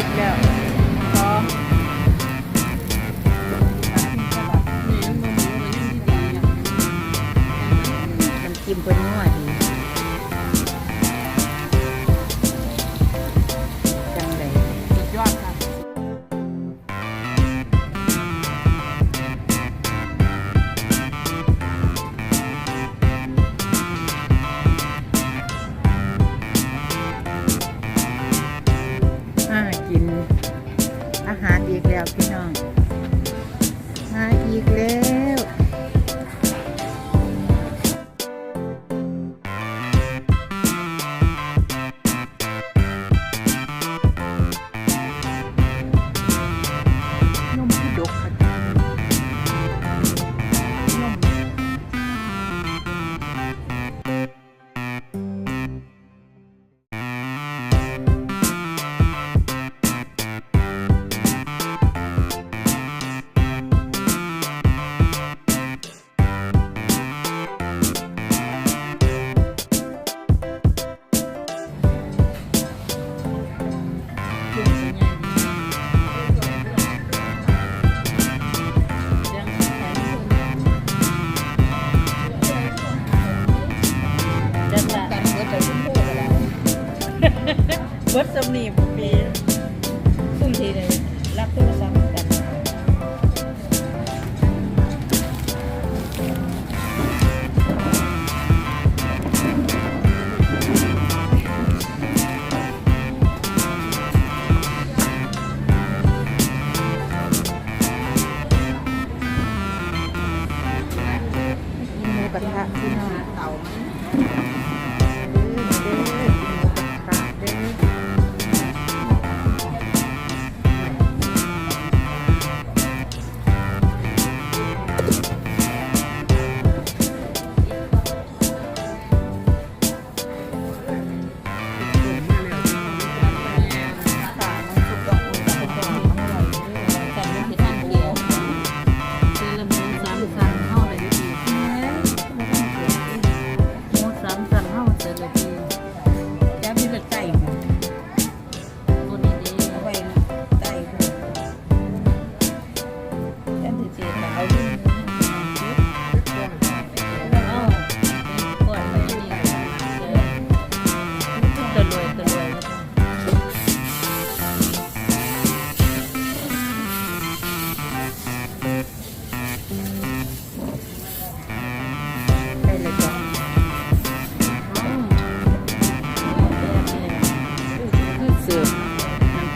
book now. นี่ปีทุ่งทีเลยรับโทรศัพท์กันกินหมูกระทะที่น้าเตา เกิด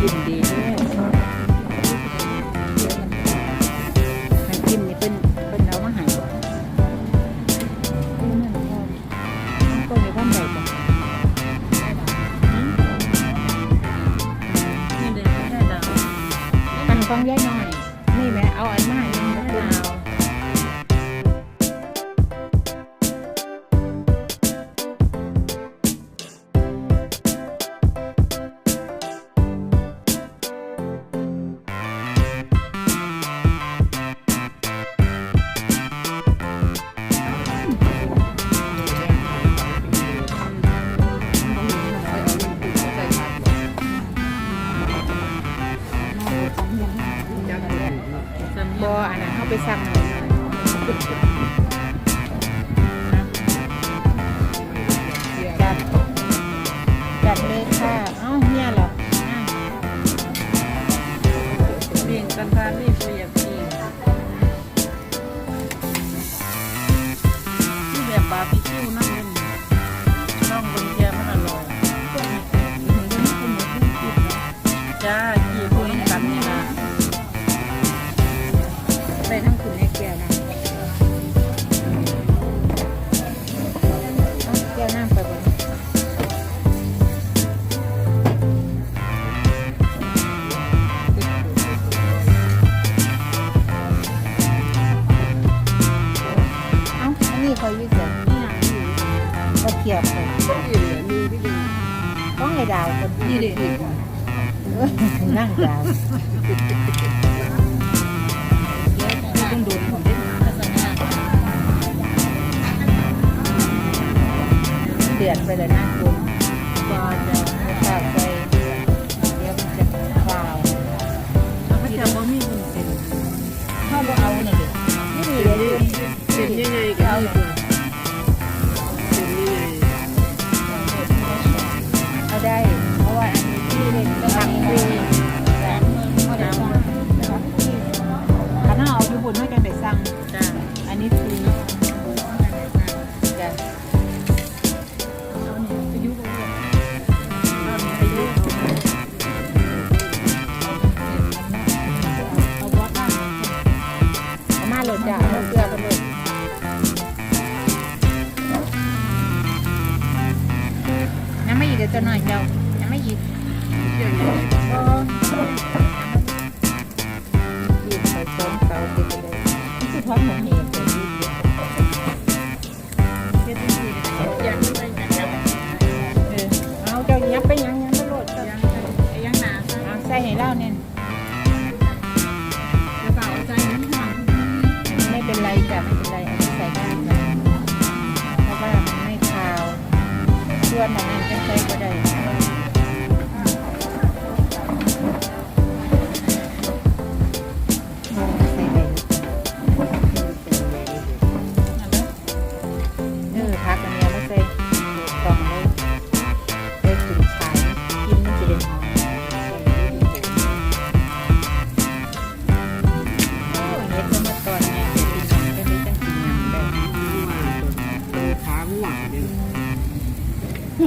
กินดี isang นั่งกลาเดือดไปเลยนะ สั่งฟรีสาหน้าเอาอยู่บุญให้กันได้สั่งจ้าอันนี้ฟรีจ้ะเอาวัดบ้าเอาโหลดจ้ะเอาเกลือกันเลยน้ำไม่อีกเดี๋ยวจะหน่อยเจ้า วนี้ยีบใส่ส้มเตาติดไปเลยนี่คือทอด เหน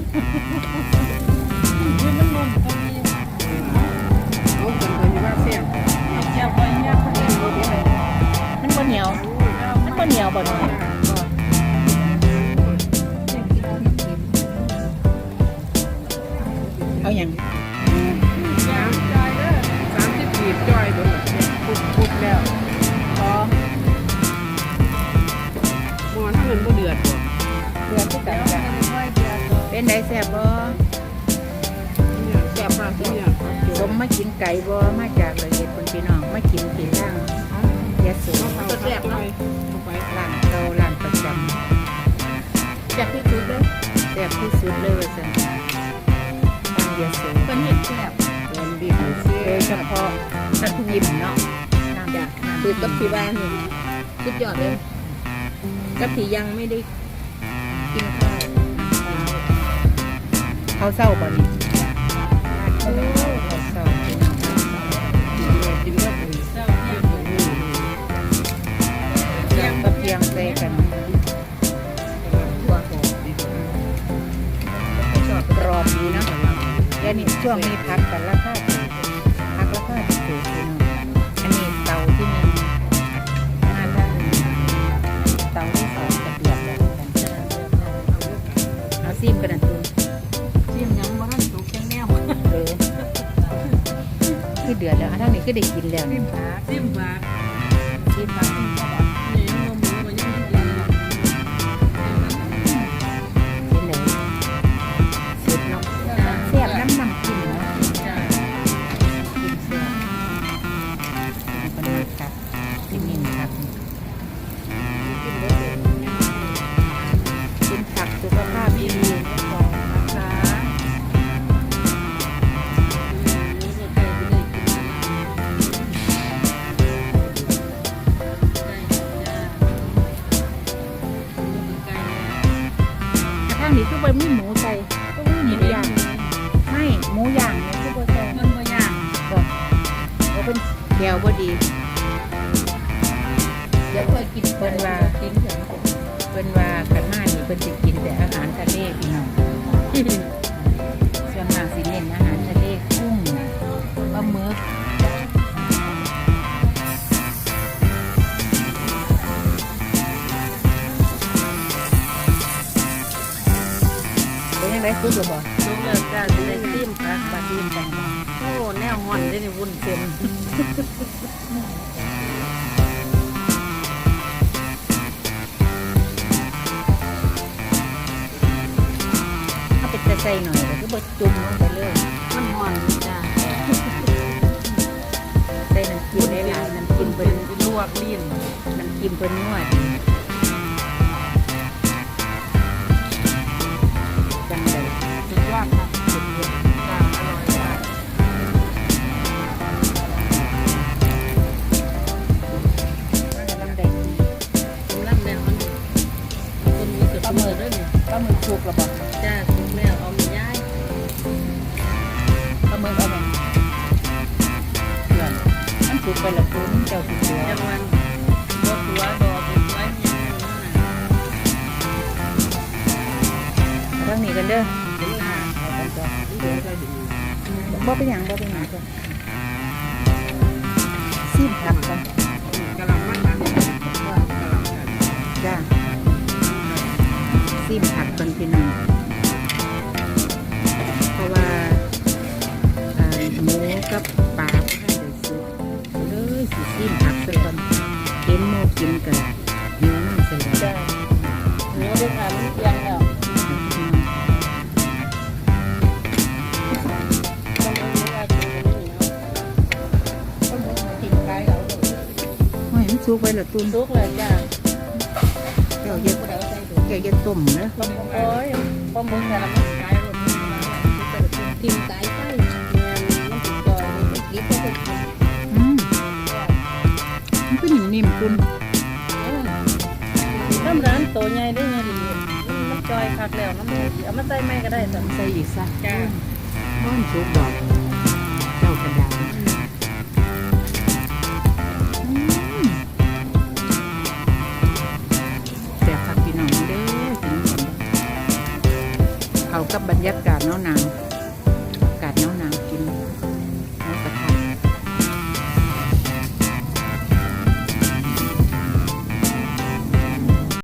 ียวมันบ่เหนียวบ่น้อยเอาอย่าง กินไก่บ่มาจากเลยเอ็ดคนพี่น้องมากินกินล่างยะโสเอาแซ่บเนาะเอาไปร้านเก่าร้านประจำจากที่สุดเลยแซ่บที่สุดเลยว่าซั่นร้านยะโสเป็นเห็ดแซ่บแอนบีบเสียโดยเฉพาะน้ำยิ้มเนาะน้ำจ้ะน้ำคือกับที่บ้านนี่สุดยอดเลยกับที่ยังไม่ได้กินข้าวเขาเศร้าบ่นี่ กินแล้วกินเพียงกับเพียงใส่กันตัวชอบกรอบดีเนาะเดี๋ยวนี้ช่วงนี้พักกันราคาถูกพักราคาถูกพี่น้องอันนี้เตาที่หนึ่งมาท่านเตาที่สองกระเดือดแล้วกันเอาซิมกันนะ เดือดแล้วอันนั้นนี่คือได้กินแล้วซิมผักซิมผักซิมพักซิมพักนี่ นี้คือเป็นมีหมูใส่ก็มีหมูย่างไม่หมูย่างเนี่ยคือบ่ใส่บอกว่าเป็นแก้วบ่ดีเดี๋ยวค่อยกินเพิ่นว่ากินถึงเพิ่นว่ากันมานี่เพิ่นสิกินแต่อาหารทะเลพี่น้องส่วนมากสิเน้นอาหารทะเลกุ้งปลาหมึก สุดหรือบ่ลูกเลิกจ้าสิได้ซิมผักปลาทีมกันบ่โอ้แนวห่อนได้นี่วุ้นเส้นถ้าเป็นจะใส่หน่อยก็คือบ่จุ่มลงไปเลยมันห่อนจ้าใส่น้ำจิ้มหลายๆน้ำจิ้มเป็เพิ่นนลวกลิ้นน้ำจิ้มเพิ่นนัวดี นี้กันเด้อบ่เป็นหยังบ่เป็นหยังจ้ะซีมผักกันกะหล่ำมันมันกะหล่ำกันจ้าซีมผักกันพี่น้องเพราะว่าหมูกับปลาให้ได้สุกเลยสิซีมผักซะก่อนเห็นหมูกินกันหิวน้ำใส่เลยจ้ะหนูได้ทานเตียงแล้ว โอ้ยมันสุกไปและตุนสุกเลยจ้ะเจ้าเย็ดผู้ใดเอาใส่ถุงเจ้าเย็ดต้มเนอะโอ้ยพอมึงแต่ละมันไก่หมดมันทิมไก่ไก่เนี่ยมันติดจอยมันติดก็ติดอืมมันก็นิ่มๆคุณทำร้านโตใหญ่ได้ไงดีมันจอยคักแล้วน้ำมันเอามาใส่ไม้ก็ได้แต่ใส่อีกซะจ้าบ้อนสุกดอก กาศหนาวๆ